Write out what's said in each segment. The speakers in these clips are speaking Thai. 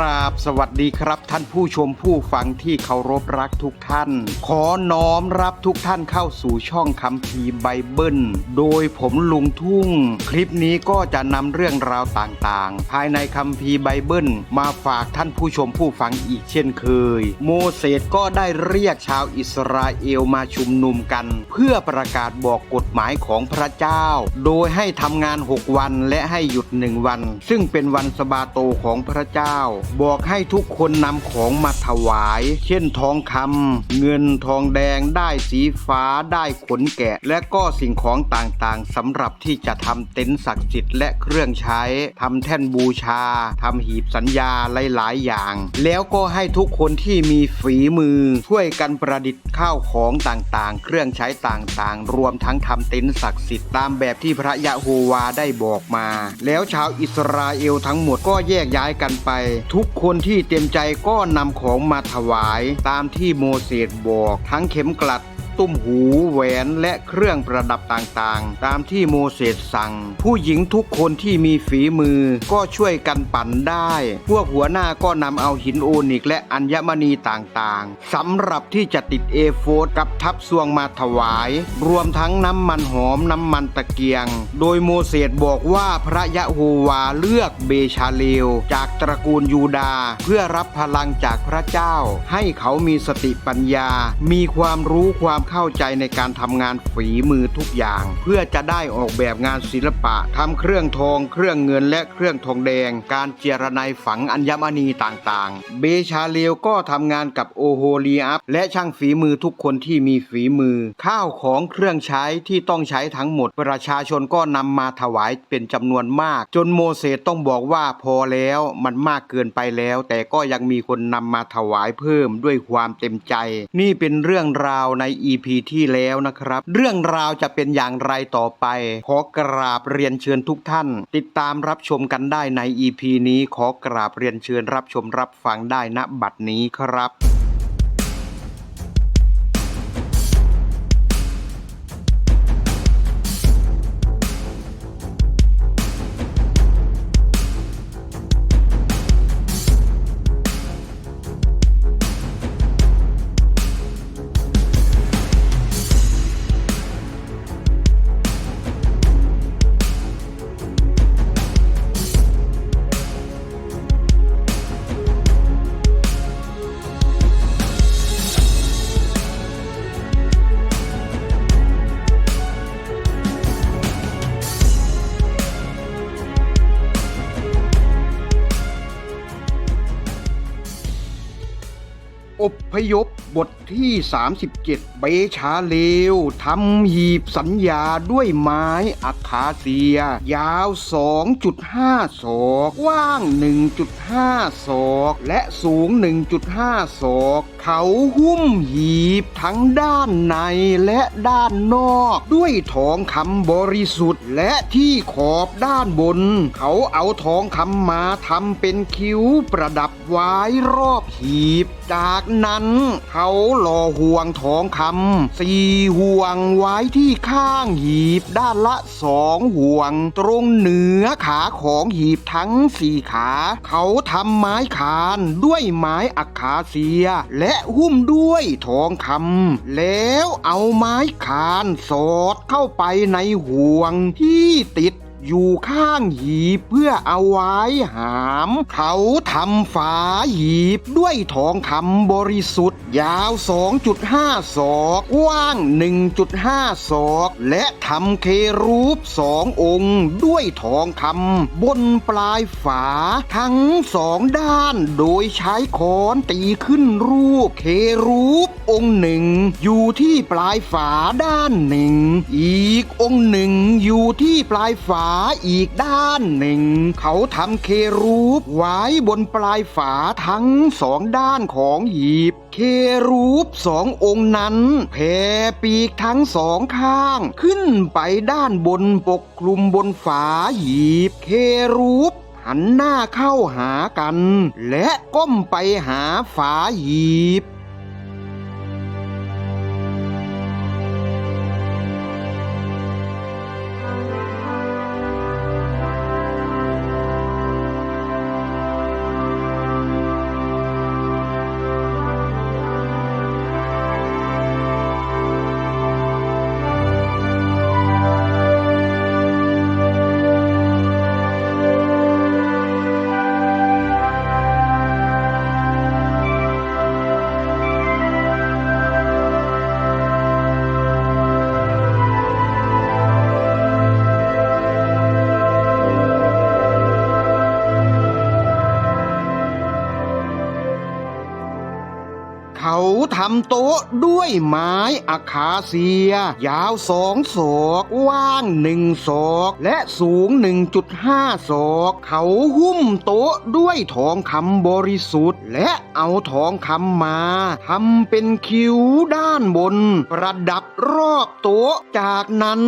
กราบ สวัสดีครับ ท่านผู้ชมผู้ฟังที่เคารพรักทุกท่าน ขอน้อมรับทุกท่านเข้าสู่ช่องคัมภีร์ไบเบิล โดยผมลุงทุ่ง คลิปนี้ก็จะนำเรื่องราวต่างๆ ภายในคัมภีร์ไบเบิล มาฝากท่านผู้ชมผู้ฟังอีกเช่นเคย โมเสสก็ได้เรียกชาวอิสราเอลมาชุมนุมกัน เพื่อประกาศบอกกฎหมายของพระเจ้า โดยให้ทำงาน 6 วันและให้หยุดหนึ่งวัน ซึ่งเป็นวันสบาโตของพระเจ้า บอกให้ทุกคนนำของมาถวาย เช่นทองคำเงินทองแดงได้สีฟ้าได้ขนแกะ และก็สิ่งของต่างๆสำหรับที่จะทำเต็นท์ศักดิ์สิทธิ์และเครื่องใช้ทำแท่นบูชาทำหีบสัญญาหลายๆอย่าง แล้วก็ให้ทุกคนที่มีฝีมือ ช่วยกันประดิษฐ์ข้าวของต่างๆ เครื่องใช้ต่างๆ รวมทั้งทำเต็นท์ศักดิ์สิทธิ์ตามแบบที่พระยะโฮวาได้บอกมา แล้วชาวอิสราเอลทั้งหมดก็แยกย้ายกันไป ทุกคนนที่เต็มใจก็นำของมาถวายตามที่โมเสสบอก ทั้งเข็มกลัด ตุ้มหูแหวนและเครื่องประดับต่างๆ ตามที่โมเสสสั่ง ผู้หญิงทุกคนที่มีฝีมือก็ช่วยกันปั่นได้ พวกหัวหน้าก็นำเอาหินโอนิกและอัญมณีต่างๆสำหรับที่จะติดเอโฟดกับทับซวงมาถวาย รวมทั้งน้ำมันหอมน้ำมันตะเกียง โดยโมเสสบอกว่าพระยะโฮวาเลือกเบชาเลวจากตระกูลยูดา เพื่อรับพลังจากพระเจ้า ให้เขามีสติปัญญา มีความรู้ความเข้าใจในการทำงานฝีมือทุกอย่าง เพื่อจะได้ออกแบบงานศิลปะทำเครื่องทอง เครื่องเงินและเครื่องทองแดง การเจรไนายฝังอัญมณีต่างๆ เบชาเลวก็ทำงานกับโอโฮลีอัพและช่างฝีมือทุกคนที่มีฝีมือ ข้าวของเครื่องใช้ที่ต้องใช้ทั้งหมด ประชาชนก็นำมาถวายเป็นจำนวนมาก จนโมเสสต้องบอกว่าพอแล้วมันมากเกินไปแล้ว แต่ก็ยังมีคนนำมาถวายเพิ่มด้วยความเต็มใจ นี่เป็นเรื่องราวในอี EP ที่แล้วนะครับ เรื่องราวจะเป็นอย่างไรต่อไป ขอกราบเรียนเชิญทุกท่าน ติดตามรับชมกันได้ใน EP นี้ขอกราบเรียนเชิญรับชมรับฟังได้ณบัดนี้ครับ ยบบท ที่ 37 เบชาเลวทำหีบสัญญาด้วยไม้อะคาเซีย ยาว 2.5 ศอกกว้าง 1.5 ศอก และสูง 1.5 ศอก เขาหุ้มหีบทั้งด้านในและด้านนอก ด้วยทองคำบริสุทธิ์ และที่ขอบด้านบน เขาเอาทองคำมาทำเป็นคิ้วประดับไว้รอบหีบ จากนั้นเขาหล่อห่วงทองคำสี่ห่วงไว้ที่ข้างหีบด้านละสองห่วง ตรงเหนือขาของหีบทั้งสี่ขา เขาทำไม้คานด้วยไม้อัคาเซีย และหุ้มด้วยทองคำแล้วเอาไม้คานสอดเข้าไปในห่วงที่ติด อยู่ข้างหีบเพื่อเอาไว้หาม เขาทำฝาหีบด้วยทองคำบริสุทธิ์ ยาว 2.5 ศอกกว้าง 1.5 ศอก และทำเครูปสององค์ด้วยทองคำบนปลายฝาทั้งสองด้านโดยใช้ค้อนตีขึ้นรูปเครูป องค์หนึ่ง อยู่ที่ปลายฝาด้านหนึ่ง อีกองค์หนึ่งอยู่ที่ปลายฝาอีกด้านหนึ่ง เขาทำเครูปไว้บนปลายฝาทั้งสองด้านของหีบ เครูปสององค์นั้นแผ่ปีกทั้งสองข้าง ขึ้นไปด้านบนปกคลุมบนฝาหีบ เครูปหันหน้าเข้าหากัน และก้มไปหาฝาหีบำโต๊ะด้วยไม้อาคาเซีย ยาวสองศอกว่างหนึ่งศอกและสูง 1.5 ศอก เขาหุ้มโต๊ะด้วยทองคำบริสุทธิ์และ เอาทองคำมาทำเป็นคิ้วด้านบน ประดับรอบโต๊ะ จากนั้น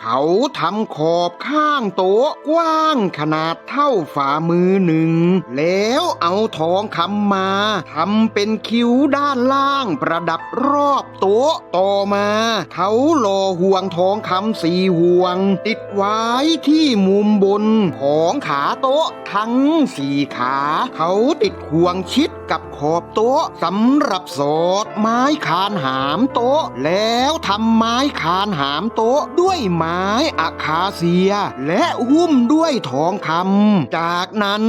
เขาทำขอบข้างโต๊ะกว้างขนาดเท่าฝ่ามือหนึ่ง แล้วเอาทองคำมาทำเป็นคิ้วด้านล่างประดับรอบโต๊ะ ต่อมา เขาหล่อห่วงทองคำสี่ห่วง ติดไว้ที่มุมบนของขาโต๊ะทั้งสี่ขา เขาติดห่วงชิดกับขอบโต๊ะสำหรับสอดไม้คานหามโต๊ะ แล้วทำไม้คานหามโต๊ะด้วยไม้อะคาเซีย และหุ้มด้วยทองคำจากนั้น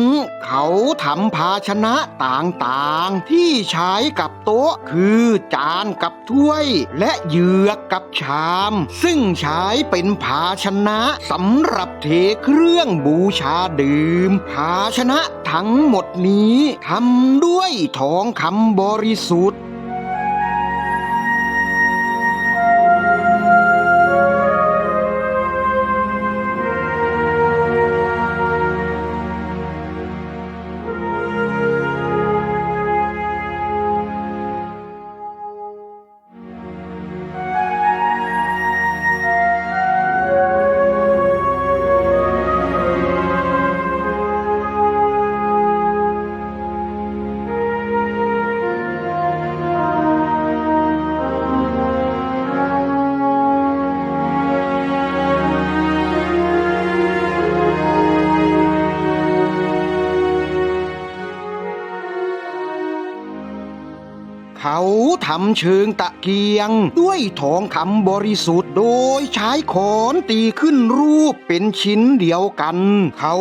เขาทำภาชนะต่างๆ ที่ใช้กับโต๊ะคือจานกับถ้วย และเหยือกกับชาม ซึ่งใช้เป็นภาชนะสำหรับเทเครื่องบูชาดื่ม ภาชนะทั้งหมดนี้ทำด้วยท้องคำบริสุทธิ์ เขาทำเชิงตะเกียง ด้วยทองคำบริสุทธิ์โดยใช้ขอนตีขึ้นรูปเป็นชิ้นเดียวกัน เขา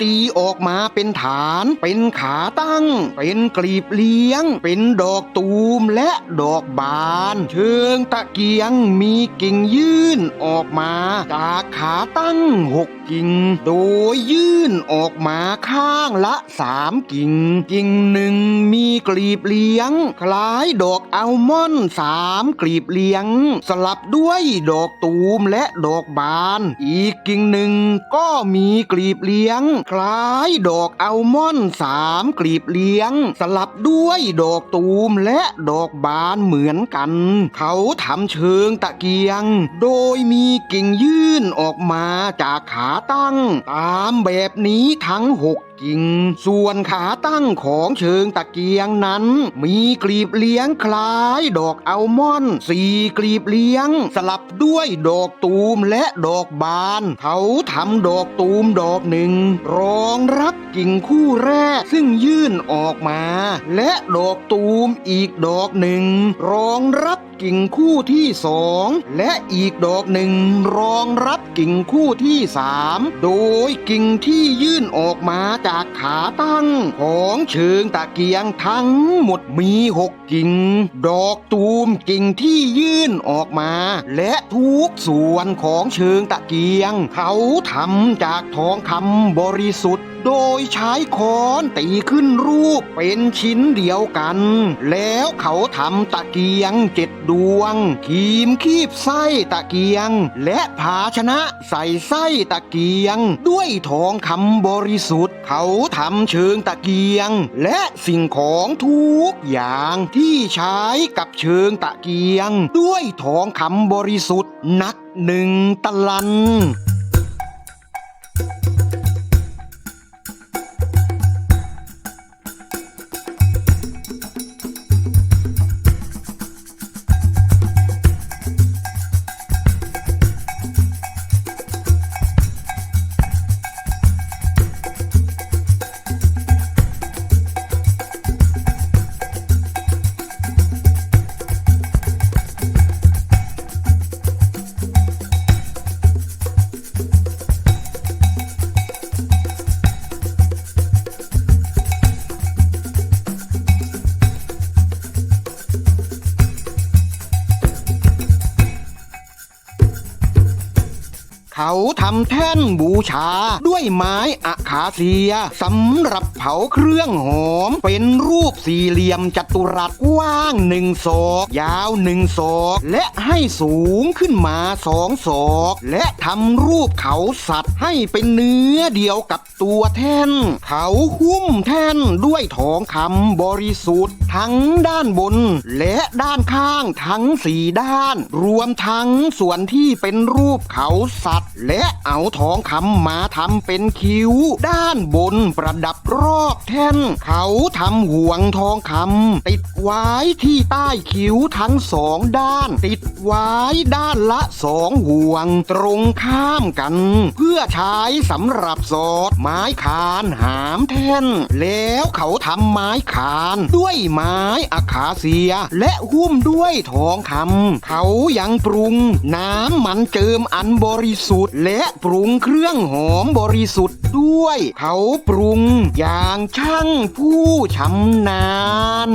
ตีออกมาเป็นฐาน เป็นขาตั้ง เป็นกลีบเลี้ยง เป็นดอกตูมและดอกบาน เชิงตะเกียงมีกิ่งยื่นออกมา จากขาตั้งหกกิ่ง โดยยื่นออกมาข้างละสามกิ่ง กิ่งหนึ่งมีกลีบเลี้ยง คล้ายดอกอัลมอนด์สามกลีบเลี้ยง สลับด้วยดอกตูมและดอกบาน อีกกิ่งหนึ่งก็มีกลีบเลี้ยง คล้ายดอกอัลมอนด์สามกลีบเลี้ยง สลับด้วยดอกตูมและดอกบานเหมือนกัน เขาทำเชิงตะเกียง โดยมีกิ่งยื่นออกมาจากขาตั้ง ตามแบบนี้ทั้งหก กิ่งส่วนขาตั้งของเชิงตะเกียงนั้น มีกลีบเลี้ยงคล้ายดอกอัลมอนด์สี่กลีบเลี้ยง สลับด้วยดอกตูมและดอกบาน เขาทำดอกตูมดอกหนึ่ง รองรับกิ่งคู่แรกซึ่งยื่นออกมา และดอกตูมอีกดอกหนึ่ง รองรับกิ่งคู่ที่สองและอีกดอกหนึ่งรองรับกิ่งคู่ที่สามโดยกิ่งที่ยื่นออกมาจากขาตั้งของเชิงตะเกียงทั้งหมดมีหกกิ่ง ดอกตูมกิ่งที่ยื่นออกมา และทุกส่วนของเชิงตะเกียง เขาทำจากทองคำบริสุทธิ์ โดยใช้ค้อนตีขึ้นรูปเป็นชิ้นเดียวกัน แล้วเขาทำตะเกียงเจ็ดดวงครีมคีบไส้ตะเกียง และภาชนะใส่ไส้ตะเกียง ด้วยทองคำบริสุทธิ์ เขาทำเชิงตะเกียง และสิ่งของทุกอย่างที่ใช้กับเชิงตะเกียง ด้วยทองคำบริสุทธิ์นักหนึ่งตะลัน เขาทำแท่นบูชาด้วยไม้อะคาเซียสำหรับเผาเครื่องหอม เป็นรูปสี่เหลี่ยมจัตุรัสกว้างหนึ่งศอกยาวหนึ่งศอกและให้สูงขึ้นมาสองศอกและทำรูปเขาสัตว์ให้เป็นเนื้อเดียวกับตัวแท่น เขาหุ้มแท่นด้วยทองคำบริสุทธิ์ทั้งด้านบน และด้านข้างทั้งสี่ด้าน รวมทั้งส่วนที่เป็นรูปเขาสัตว์และเอาทองคำมาทำเป็นคิ้ว ด้านบนประดับรอบแท่น เขาทำห่วงทองคำติดไว้ที่ใต้คิ้วทั้งสองด้าน ติด ไว้ด้านละสองห่วงตรงข้ามกัน เพื่อใช้สำหรับสอดไม้คานหามแท่น แล้วเขาทำไม้คานด้วยไม้อะคาเซีย และหุ้มด้วยทองคำเขายังปรุง น้ำมันเจิมอันบริสุทธิ์ และปรุงเครื่องหอมบริสุทธิ์ด้วย เขาปรุงอย่างช่างผู้ชำนาญ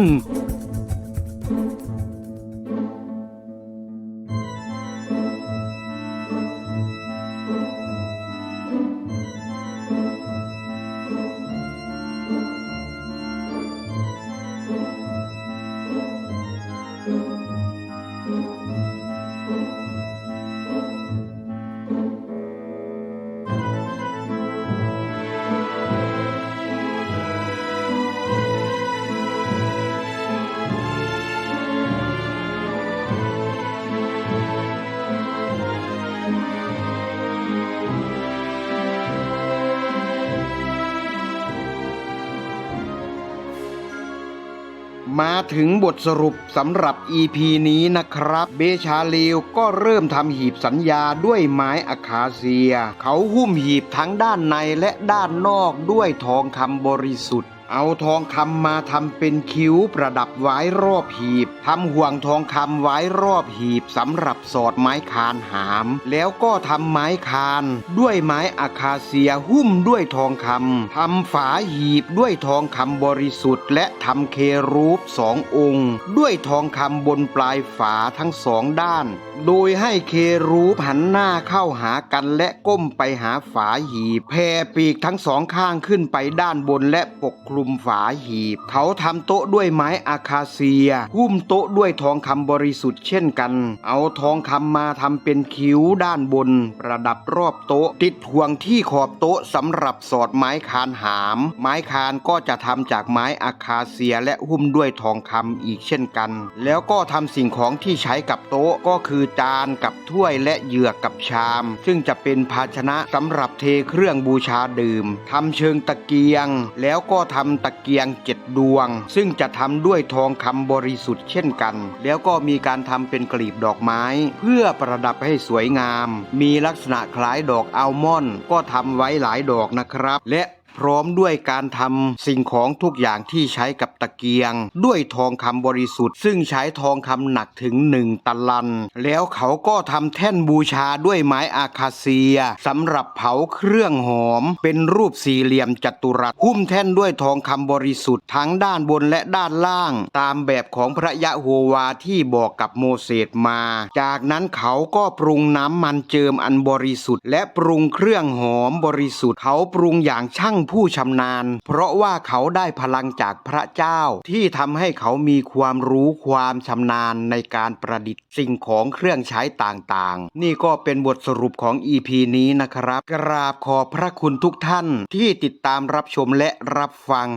มาถึงบทสรุปสำหรับ EP นี้นะครับ เบชาเลวก็เริ่มทำหีบสัญญาด้วยไม้อาคาเซีย เขาหุ้มหีบทั้งด้านในและด้านนอกด้วยทองคำบริสุทธิ์ เอาทองคำมาทำเป็นคิ้วประดับไว้รอบหีบ ทำห่วงทองคำไว้รอบหีบสำหรับสอดไม้คานหาม แล้วก็ทำไม้คาน ด้วยไม้อะคาเซียหุ้มด้วยทองคำทำฝาหีบด้วยทองคำบริสุทธิ์ และทำเครูปสององค์ ด้วยทองคำบนปลายฝาทั้งสองด้าน โดยให้เครูปหันหน้าเข้าหากันและก้มไปหาฝาหีบแผ่ปีกทั้งสองข้างขึ้นไปด้านบนและปกคลุมฝาหีบ เขาทำโต๊ะด้วยไม้อาคาเซียหุ้มโต๊ะด้วยทองคำบริสุทธิ์เช่นกัน เอาทองคำมาทำเป็นคิ้วด้านบน ประดับรอบโต๊ะ ติดห่วงที่ขอบโต๊ะสำหรับสอดไม้คานหาม ไม้คานก็จะทำจากไม้อาคาเซียและหุ้มด้วยทองคำอีกเช่นกัน แล้วก็ทำสิ่งของที่ใช้กับโต๊ะก็คือจานกับถ้วยและเหยือกกับชาม ซึ่งจะเป็นภาชนะสำหรับเทเครื่องบูชาดื่มทำเชิงตะเกียง แล้วก็ทำตะเกียงเจ็ดดวง ซึ่งจะทำด้วยทองคำบริสุทธิ์เช่นกัน แล้วก็มีการทำเป็นกลีบดอกไม้ เพื่อประดับให้สวยงาม มีลักษณะคล้ายดอกอัลมอนด์ก็ทำไว้หลายดอกนะครับ และ พร้อมด้วยการทำสิ่งของทุกอย่างที่ใช้กับตะเกียง ด้วยทองคำบริสุทธิ์ ซึ่งใช้ทองคำหนักถึงหนึ่งตะลัน แล้วเขาก็ทำแท่นบูชาด้วยไม้อาคาเซียสำหรับเผาเครื่องหอม เป็นรูปสี่เหลี่ยมจัตุรัสหุ้มแท่นด้วยทองคำบริสุทธิ์ทั้งด้านบนและด้านล่าง ตามแบบของพระยะโฮวาที่บอกกับโมเสสมา จากนั้นเขาก็ปรุงน้ำมันเจิมอันบริสุทธิ์ และปรุงเครื่องหอมบริสุทธิ์ เขาปรุงอย่างช่างผู้ชำนาญ เพราะว่าเขาได้พลังจากพระเจ้า ที่ทำให้เขามีความรู้ความชำนาญในการประดิษฐ์สิ่งของเครื่องใช้ต่างๆ นี่ก็เป็นบทสรุปของ EP นี้นะครับ กราบขอบพระคุณทุกท่านที่ติดตามรับชมและรับฟัง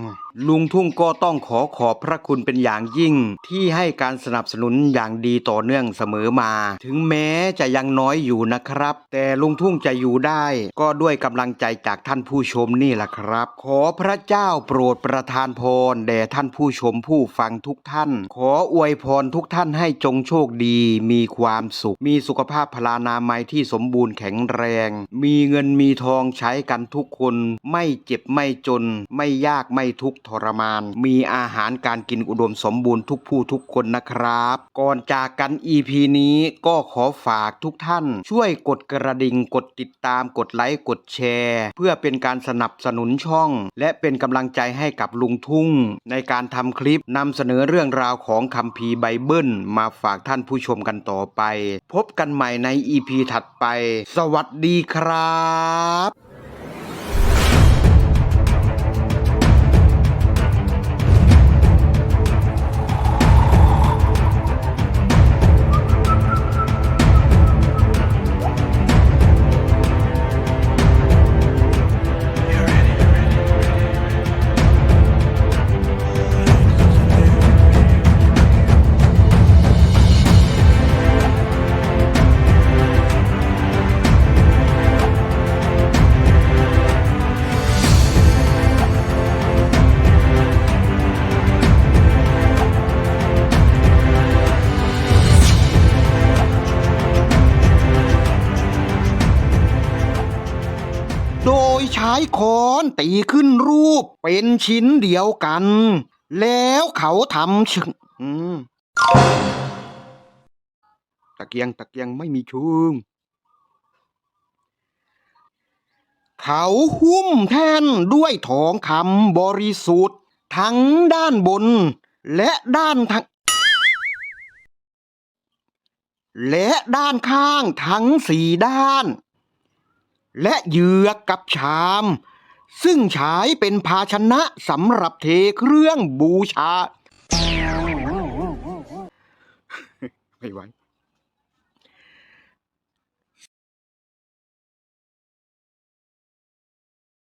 ลุงทุ่งก็ต้องขอขอบพระคุณเป็นอย่างยิ่ง ที่ให้การสนับสนุนอย่างดีต่อเนื่องเสมอมา ถึงแม้จะยังน้อยอยู่นะครับ แต่ลุงทุ่งจะอยู่ได้ ก็ด้วยกำลังใจจากท่านผู้ชมนี่แหละครับ ขอพระเจ้าโปรดประทานพรแด่ท่านผู้ชมผู้ฟังทุกท่าน ขออวยพรทุกท่านให้จงโชคดี มีความสุข มีสุขภาพพลานามัยที่สมบูรณ์แข็งแรง มีเงินมีทองใช้กันทุกคน ไม่เจ็บไม่จน ไม่ยากไม่ทุกข์ทรมาน มีอาหารการกินอุดมสมบูรณ์ทุกผู้ทุกคนนะครับ ก่อนจากกัน EP นี้ก็ขอฝากทุกท่าน ช่วยกดกระดิ่งกดติดตามกดไลค์กดแชร์ เพื่อเป็นการสนับสนุนช่อง และเป็นกำลังใจให้กับลุงทุ่ง ในการทำคลิปนำเสนอเรื่องราวของคัมภีร์ไบเบิลมาฝากท่านผู้ชมกันต่อไป พบกันใหม่ใน EP ถัดไป สวัสดีครับ ค้อนตีขึ้นรูป เป็นชิ้นเดียวกัน แล้วเขาทำชึงตะเกียงตะเกียงไม่มีชึงเขาหุ้มแท่นด้วยทองคำบริสุทธิ์ ทั้งด้านบน และด้านทางและด้านข้างทั้งสี่ด้าน และเหยือกกับชาม ซึ่งใช้เป็นภาชนะสำหรับเทเครื่องบูชา ไม่ไหว